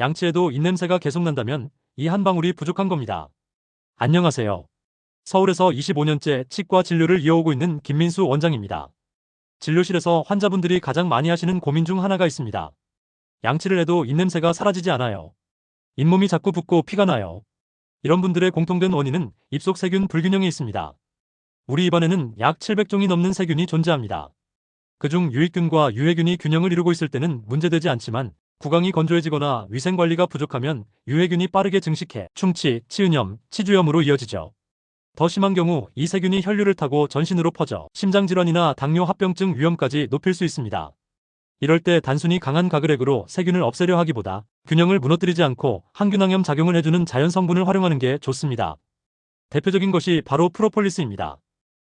양치에도 입냄새가 계속 난다면 이 한 방울이 부족한 겁니다. 안녕하세요. 서울에서 25년째 치과 진료를 이어오고 있는 김민수 원장입니다. 진료실에서 환자분들이 가장 많이 하시는 고민 중 하나가 있습니다. 양치를 해도 입냄새가 사라지지 않아요. 잇몸이 자꾸 붓고 피가 나요. 이런 분들의 공통된 원인은 입속 세균 불균형이 있습니다. 우리 입안에는 약 700종이 넘는 세균이 존재합니다. 그중 유익균과 유해균이 균형을 이루고 있을 때는 문제되지 않지만 구강이 건조해지거나 위생관리가 부족하면 유해균이 빠르게 증식해 충치, 치은염, 치주염으로 이어지죠. 더 심한 경우 이 세균이 혈류를 타고 전신으로 퍼져 심장질환이나 당뇨 합병증 위험까지 높일 수 있습니다. 이럴 때 단순히 강한 가글액으로 세균을 없애려 하기보다 균형을 무너뜨리지 않고 항균항염 작용을 해주는 자연 성분을 활용하는 게 좋습니다. 대표적인 것이 바로 프로폴리스입니다.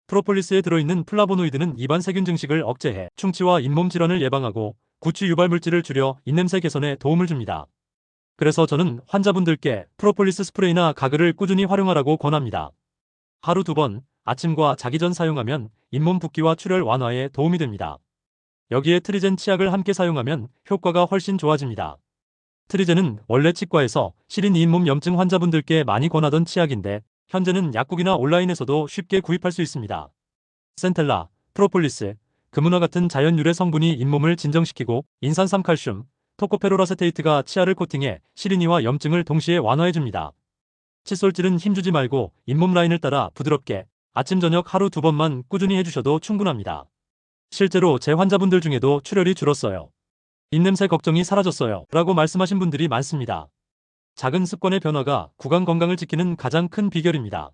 프로폴리스에 들어있는 플라보노이드는 입안 세균 증식을 억제해 충치와 잇몸 질환을 예방하고 구취 유발 물질을 줄여 입냄새 개선에 도움을 줍니다. 그래서 저는 환자분들께 프로폴리스 스프레이나 가글을 꾸준히 활용하라고 권합니다. 하루 두 번 아침과 자기 전 사용하면 잇몸 붓기와 출혈 완화에 도움이 됩니다. 여기에 트리젠 치약을 함께 사용하면 효과가 훨씬 좋아집니다. 트리젠은 원래 치과에서 시린 잇몸 염증 환자분들께 많이 권하던 치약인데 현재는 약국이나 온라인에서도 쉽게 구입할 수 있습니다. 센텔라, 프로폴리스, 금은화 같은 자연 유래 성분이 잇몸을 진정시키고 인산삼칼슘, 토코페로라세테이트가 치아를 코팅해 시린이와 염증을 동시에 완화해줍니다. 칫솔질은 힘주지 말고 잇몸 라인을 따라 부드럽게 아침 저녁 하루 두 번만 꾸준히 해주셔도 충분합니다. 실제로 제 환자분들 중에도 출혈이 줄었어요. 입냄새 걱정이 사라졌어요. 라고 말씀하신 분들이 많습니다. 작은 습관의 변화가 구강 건강을 지키는 가장 큰 비결입니다.